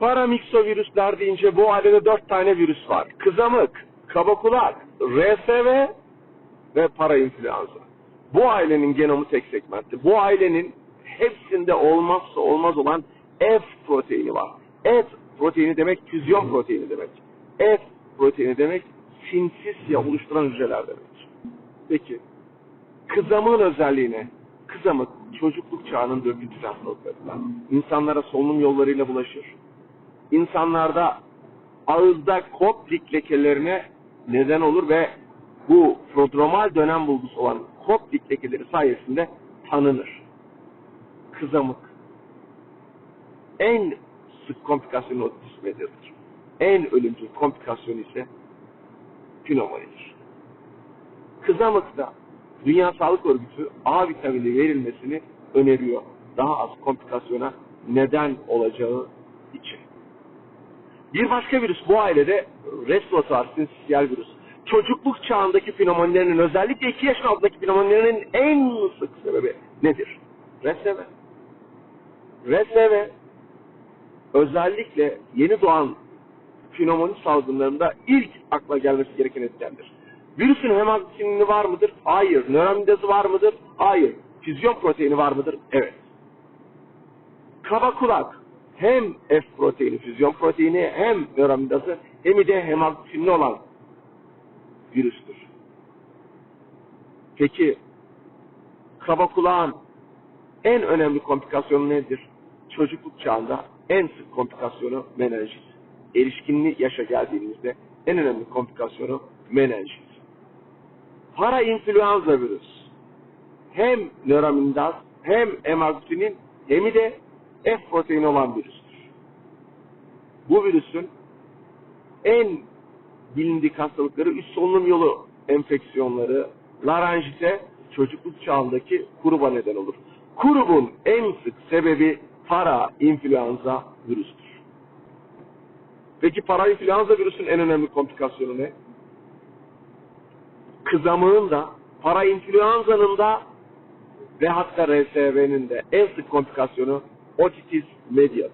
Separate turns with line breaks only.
Paramiksovirüsler deyince bu ailede dört tane virüs var. Kızamık, kabakulak, RSV ve parainfluenza. Bu ailenin genomu tek segmentli. Bu ailenin hepsinde olmazsa olmaz olan F proteini var. F proteini demek füzyon proteini demek. F proteini demek sinsisya oluşturan hücreler demek. Peki kızamığın özelliği ne? Kızamık çocukluk çağının döküntüsü hastalıklarından. İnsanlara solunum yollarıyla bulaşır. İnsanlarda ağızda koplik lekelerine neden olur ve bu prodromal dönem bulgusu olan koplik lekeleri sayesinde tanınır. Kızamık en sık komplikasyon otizm nedir? En ölümcül komplikasyon ise pneumonidir. Kızamıkta Dünya Sağlık Örgütü A vitamini verilmesini öneriyor. Daha az komplikasyona neden olacağı için. Bir başka virüs bu ailede respiratuar sinsiyal virüs. Çocukluk çağındaki pneumonilerinin özellikle 2 yaş altındaki pneumonilerinin en sık sebebi nedir? RSV. RSV özellikle yeni doğan pneumoni salgınlarında ilk akla gelmesi gereken etkendir. Virüsün hemagglutinin var mıdır? Hayır. Nöramidazı var mıdır? Hayır. Füzyon proteini var mıdır? Evet. Kaba kulak hem F proteini, füzyon proteini hem nöramidazı hem de hemagglutinin olan virüstür. Peki kaba kulağın en önemli komplikasyonu nedir? Çocukluk çağında en sık komplikasyonu menenjit. Erişkinli yaşa geldiğimizde en önemli komplikasyonu menenjit. Parainfluenza virüs hem nöramindaz hem hemagglutinin hem de F proteini olan virüstür. Bu virüsün en bilindik hastalıkları üst solunum yolu enfeksiyonları, laranjite, çocukluk çağındaki kuruba neden olur. Kurubun en sık sebebi para influenza virüstür. Peki para influenza virüsün en önemli komplikasyonu ne? Kızamığın da, para influenza'nın da ve hatta RSV'nin de en sık komplikasyonu positive media.